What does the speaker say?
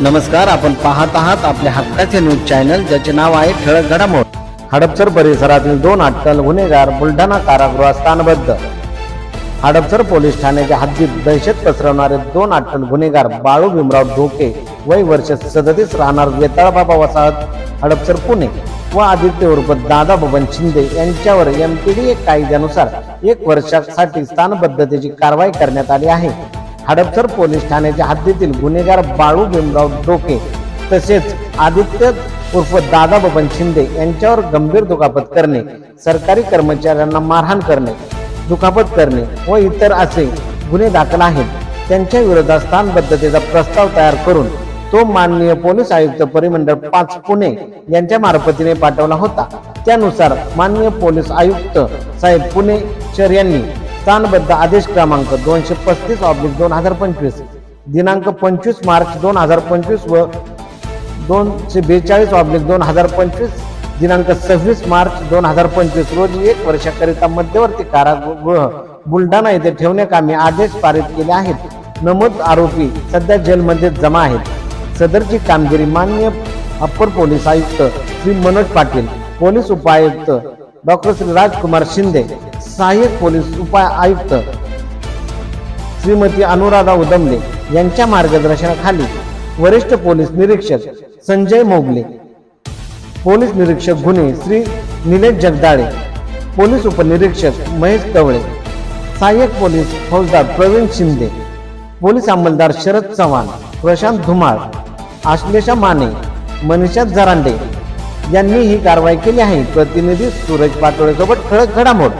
नमस्कार आपण पाहत आहात आपल्या हक्काचे न्यूज चॅनल ज्याचे नाव आहे ठळक घडामोड. हडपसर परिसरातील दोन अटकल गुन्हेगार बुलढाणा कारागृहात स्थानबद्ध. हडपसर पोलीस ठाण्याच्या हद्दीत दहशत पसरवणारे दोन अटकल गुन्हेगार बाळू भीमराव ढोके वय वर्ष सदतीस राहणार वेताळबाबा वसाहत हडपसर पुणे व आदित्य उर्फ दादा बबन शिंदे यांच्यावर एम पी डी कायद्यानुसार एक वर्षासाठी स्थानबद्धतेची कारवाई करण्यात आली आहे. हडपसर पोलीस ठाण्याच्या हद्दीतील गुन्हेगार बाळू भीमराव डोके तसेच आदित्य उर्फ दादा बबन शिंदे यांच्यावर गंभीर दुखापत करणे सरकारी कर्मचाऱ्यांना मारहाण करणे दुखापत करणे व इतर असे गुन्हे दाखल आहेत. त्यांच्या विरोधात स्थानबद्धतेचा प्रस्ताव तयार करून तो माननीय पोलीस आयुक्त परिमंडळ पाच पुणे यांच्या मार्फतीने पाठवला होता. त्यानुसार माननीय पोलीस आयुक्त साहेब पुणे शहर यांनी स्थानबद्ध आदेश क्रमांक दोनशे पस्तीस ऑब्लिक दोन हजार पंचवीस. दिनांक पंचवीस मार्च दोन हजार पंचवीस व दोनशे बेचाळीस ऑब्लिक दोन हजार पंचवीस. दिनांक सव्वीस मार्च दोन हजार पंचवीस रोजी एक वर्षाकरिता मध्यवर्ती कारागृह बुलढाणा येथे ठेवण्याकामी आदेश पारित केले आहेत. नमूद आरोपी सध्या जेलमध्ये जमा आहेत. सदरची कामगिरी मान्य अप्पर पोलीस आयुक्त श्री मनोज पाटील पोलीस उपायुक्त डॉक्टर श्री राजकुमार शिंदे सहाय्यक पोलीस उपाय आयुक्त श्रीमती अनुराधा उदमले यांच्या मार्गदर्शनाखाली वरिष्ठ पोलीस निरीक्षक संजय मोगले पोलीस निरीक्षक गुन्हे श्री निलेश जगदाळे पोलीस उपनिरीक्षक महेश कवळे सहाय्यक पोलीस फौजदार प्रवीण शिंदे पोलीस अंमलदार शरद चव्हाण प्रशांत धुमाळ आश्लेषा माने मनीषा जरांडे यांनी ही कारवाई केली आहे. प्रतिनिधी सूरज पाटोळेसोबत ठळक घडामोड